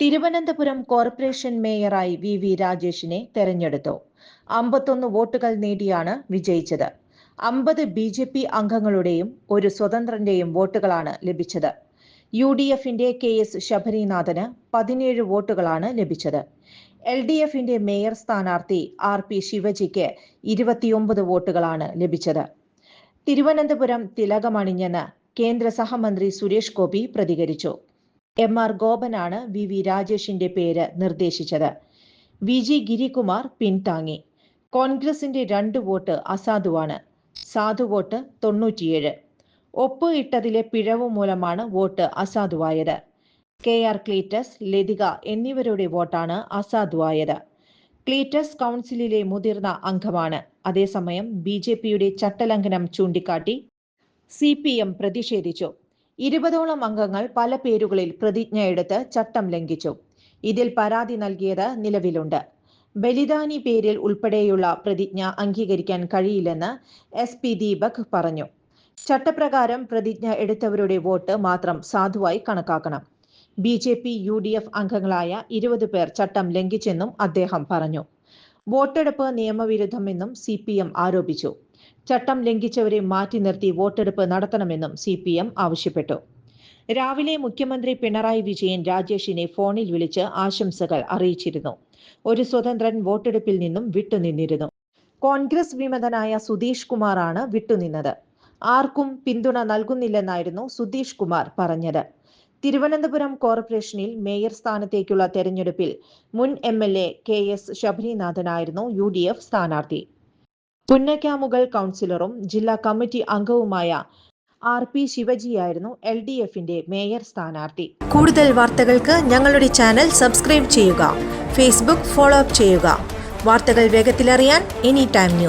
Thiruvananthapuram corporation മേയറായി V V രാജേഷിനെ തെരഞ്ഞെടുത്തു. അമ്പത്തൊന്ന് വോട്ടുകൾ നേടിയാണ് വിജയിച്ചത്. അമ്പത് ബി ജെ പി അംഗങ്ങളുടെയും ഒരു സ്വതന്ത്രന്റെയും വോട്ടുകളാണ് ലഭിച്ചത്. യു ഡി എഫിന്റെ കെ എസ് ശബരിനാഥന് പതിനേഴ് വോട്ടുകളാണ് ലഭിച്ചത്. എൽ ഡി എഫിന്റെ മേയർ സ്ഥാനാർത്ഥി ആർ പി ശിവജിക്ക് ഇരുപത്തിയൊമ്പത് വോട്ടുകളാണ് ലഭിച്ചത്. തിരുവനന്തപുരം തിലകമണിഞ്ഞെന്ന് കേന്ദ്ര സഹമന്ത്രി സുരേഷ് ഗോപി പ്രതികരിച്ചു. എം ആർ ഗോപനാണ് വി വി രാജേഷിന്റെ പേര് നിർദ്ദേശിച്ചത്. വി ജി ഗിരികുമാർ പിൻതാങ്ങി. കോൺഗ്രസിന്റെ രണ്ട് വോട്ട് അസാധുവാണ്. സാധു വോട്ട് തൊണ്ണൂറ്റിയേഴ്. ഒപ്പ് ഇട്ടതിലെ പിഴവ് മൂലമാണ് വോട്ട് അസാധുവായത്. കെ ആർ ക്ലീറ്റസ് ലതിക എന്നിവരുടെ വോട്ടാണ് അസാധുവായത്. ക്ലീറ്റസ് കൗൺസിലിലെ മുതിർന്ന അംഗമാണ്. അതേസമയം ബി ജെ പിയുടെ ചട്ടലംഘനം ചൂണ്ടിക്കാട്ടി സി പി എം പ്രതിഷേധിച്ചു. ഇരുപതോളം അംഗങ്ങൾ പല പേരുകളിൽ പ്രതിജ്ഞയെടുത്ത് ചട്ടം ലംഘിച്ചു. ഇതിൽ പരാതി നൽകിയത് നിലവിലുണ്ട്. ബലിദാനി പേരിൽ ഉൾപ്പെടെയുള്ള പ്രതിജ്ഞ അംഗീകരിക്കാൻ കഴിയില്ലെന്ന് എസ് പി ദീപക് പറഞ്ഞു. ചട്ടപ്രകാരം പ്രതിജ്ഞ എടുത്തവരുടെ വോട്ട് മാത്രം സാധുവായി കണക്കാക്കണം. B J P U D F അംഗങ്ങളായ ഇരുപത് പേർ ചട്ടം ലംഘിച്ചെന്നും അദ്ദേഹം പറഞ്ഞു. വോട്ടെടുപ്പ് നിയമവിരുദ്ധമെന്നും സി പി എം ആരോപിച്ചു. ചട്ടം ലംഘിച്ചവരെ മാറ്റി നിർത്തി വോട്ടെടുപ്പ് നടത്തണമെന്നും സി പി എം ആവശ്യപ്പെട്ടു. രാവിലെ മുഖ്യമന്ത്രി പിണറായി വിജയൻ രാജേഷിനെ ഫോണിൽ വിളിച്ച് ആശംസകൾ അറിയിച്ചിരുന്നു. ഒരു സ്വതന്ത്രൻ വോട്ടെടുപ്പിൽ നിന്നും വിട്ടുനിന്നിരുന്നു. കോൺഗ്രസ് വിമതനായ സുധീഷ് കുമാറാണ് വിട്ടുനിന്നത്. ആർക്കും പിന്തുണ നൽകുന്നില്ലെന്നായിരുന്നു സുധീഷ് കുമാർ പറഞ്ഞത്. തിരുവനന്തപുരം കോർപ്പറേഷനിൽ മേയർ സ്ഥാനത്തേക്കുള്ള തെരഞ്ഞെടുപ്പിൽ മുൻ M L A K S ശബരിനാഥനായിരുന്നു U D F സ്ഥാനാർത്ഥി. പുന്നക്കാമുകൾ കൗൺസിലറും ജില്ലാ കമ്മിറ്റി അംഗവുമായ ആർ പി ശിവജിയായിരുന്നു എൽ ഡി എഫിന്റെ മേയർ സ്ഥാനാർത്ഥി. കൂടുതൽ വാർത്തകൾക്ക് ഞങ്ങളുടെ ചാനൽ സബ്സ്ക്രൈബ് ചെയ്യുക ഫേസ്ബുക്ക് ഫോളോ അപ്പ് ചെയ്യുക. വാർത്തകൾ വേഗത്തിലറിയാൻ എനി ടൈം